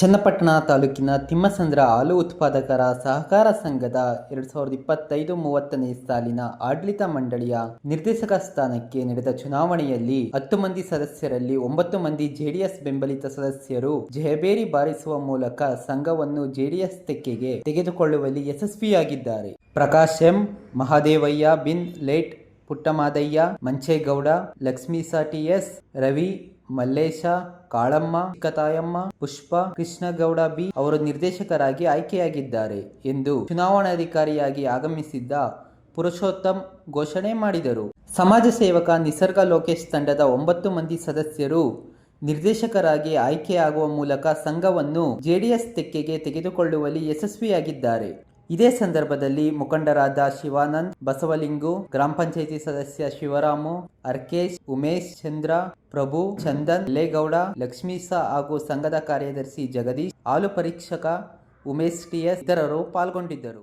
ಚನ್ನಪಟ್ಟಣ ತಾಲೂಕಿನ ತಿಮ್ಮಸಂದ್ರ ಹಾಲು ಉತ್ಪಾದಕರ ಸಹಕಾರ ಸಂಘದ ಎರಡ್ ಸಾವಿರದ ಇಪ್ಪತ್ತೈದು ಮೂವತ್ತನೇ ಸಾಲಿನ ಆಡಳಿತ ಮಂಡಳಿಯ ನಿರ್ದೇಶಕ ಸ್ಥಾನಕ್ಕೆ ನಡೆದ ಚುನಾವಣೆಯಲ್ಲಿ ಹತ್ತು ಮಂದಿ ಸದಸ್ಯರಲ್ಲಿ ಒಂಬತ್ತು ಮಂದಿ ಜೆಡಿಎಸ್ ಬೆಂಬಲಿತ ಸದಸ್ಯರು ಜಯಬೇರಿ ಬಾರಿಸುವ ಮೂಲಕ ಸಂಘವನ್ನು ಜೆಡಿಎಸ್ ತೆಕ್ಕೆಗೆ ತೆಗೆದುಕೊಳ್ಳುವಲ್ಲಿ ಯಶಸ್ವಿಯಾಗಿದ್ದಾರೆ. ಪ್ರಕಾಶ್ ಎಂ, ಮಹಾದೇವಯ್ಯ ಬಿನ್ ಲೇಟ್ ಪುಟ್ಟಮಾದಯ್ಯ, ಮಂಚೇಗೌಡ, ಲಕ್ಷ್ಮೀ ಸಾಟಿ ಎಸ್, ರವಿ ಮಲ್ಲೇಶ, ಕಾಳಮ್ಮ, ಚಿಕ್ಕತಾಯಮ್ಮ, ಪುಷ್ಪ, ಕೃಷ್ಣಗೌಡ ಬಿ ಅವರು ನಿರ್ದೇಶಕರಾಗಿ ಆಯ್ಕೆಯಾಗಿದ್ದಾರೆ ಎಂದು ಚುನಾವಣಾಧಿಕಾರಿಯಾಗಿ ಆಗಮಿಸಿದ್ದ ಪುರುಷೋತ್ತಮ್ ಘೋಷಣೆ ಮಾಡಿದರು. ಸಮಾಜ ಸೇವಕ ನಿಸರ್ಗ ಲೋಕೇಶ್ ತಂಡದ ಒಂಬತ್ತು ಮಂದಿ ಸದಸ್ಯರು ನಿರ್ದೇಶಕರಾಗಿ ಆಯ್ಕೆಯಾಗುವ ಮೂಲಕ ಸಂಘವನ್ನು ಜೆಡಿಎಸ್ ತೆಕ್ಕೆಗೆ ತೆಗೆದುಕೊಳ್ಳುವಲ್ಲಿ ಯಶಸ್ವಿಯಾಗಿದ್ದಾರೆ. ಇದೇ ಸಂದರ್ಭದಲ್ಲಿ ಮುಖಂಡರಾದ ಶಿವಾನಂದ್ ಬಸವಲಿಂಗು, ಗ್ರಾಮ ಪಂಚಾಯಿತಿ ಸದಸ್ಯ ಶಿವರಾಮು, ಅರ್ಕೇಶ್, ಉಮೇಶ್, ಚಂದ್ರ, ಪ್ರಭು, ಚಂದನ್, ಲೇಗೌಡ ಲಕ್ಷ್ಮೀಸ ಹಾಗೂ ಸಂಘದ ಕಾರ್ಯದರ್ಶಿ ಜಗದೀಶ್, ಹಾಲು ಪರೀಕ್ಷಕ ಉಮೇಶ್ ಟಿಎಸ್ ಇತರರು ಪಾಲ್ಗೊಂಡಿದ್ದರು.